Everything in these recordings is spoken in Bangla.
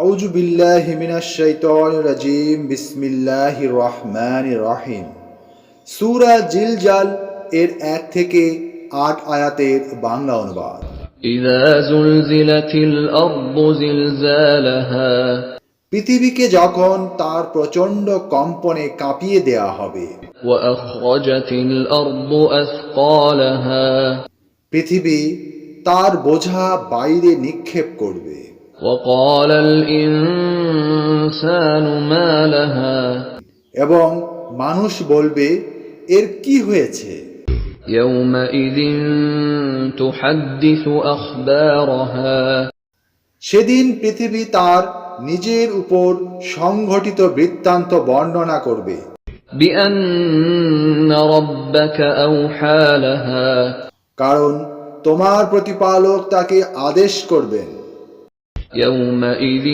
আউজু বিল্লাহ হিমিনা এর এক থেকে আট আয়াতের বাংলা অনুবাদ। পৃথিবীকে যখন তার প্রচণ্ড কম্পনে কাঁপিয়ে দেয়া হবে পৃথিবী তার বোঝা বাইরে নিক্ষেপ করবে। এবং মানুষ বলবে এর কি হয়েছে? সেদিন পৃথিবী তার নিজের উপর সংঘটিত বৃত্তান্ত বর্ণনা করবে। কারণ তোমার প্রতিপালক তাকে আদেশ করবেন। يومئذ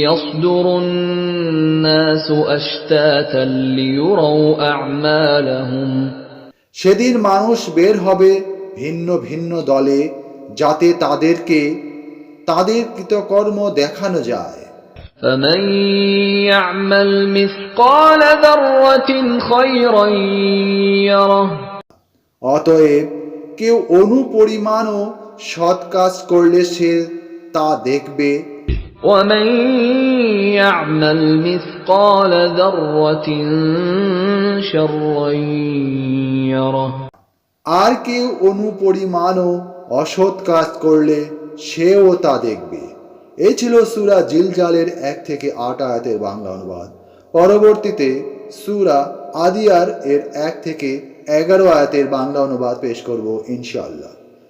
يصدر الناس أشتاتا ليروا أعمالهم সেদিন মানুষ বের হবে ভিন্ন ভিন্ন দলে যাতে তাদেরকে তাদের কৃতকর্ম দেখানো যায় فمن يعمل مثقال ذرة خيرا يره অতএব কেউ অনুপরিমাণও সৎ কাজ করলে সে তা দেখবে ومن يعمل مثقال ذرة شرا يره আর কেউ অনুপরিমাণও অসৎ কাজ করলে সেও তা দেখবে এই ছিল সুরা জিলজালের এক থেকে আট আয়াতের বাংলা অনুবাদ পরবর্তীতে সুরা আদিয়ার এর এক থেকে এগারো আয়াতের বাংলা অনুবাদ পেশ করব ইনশাআল্লাহ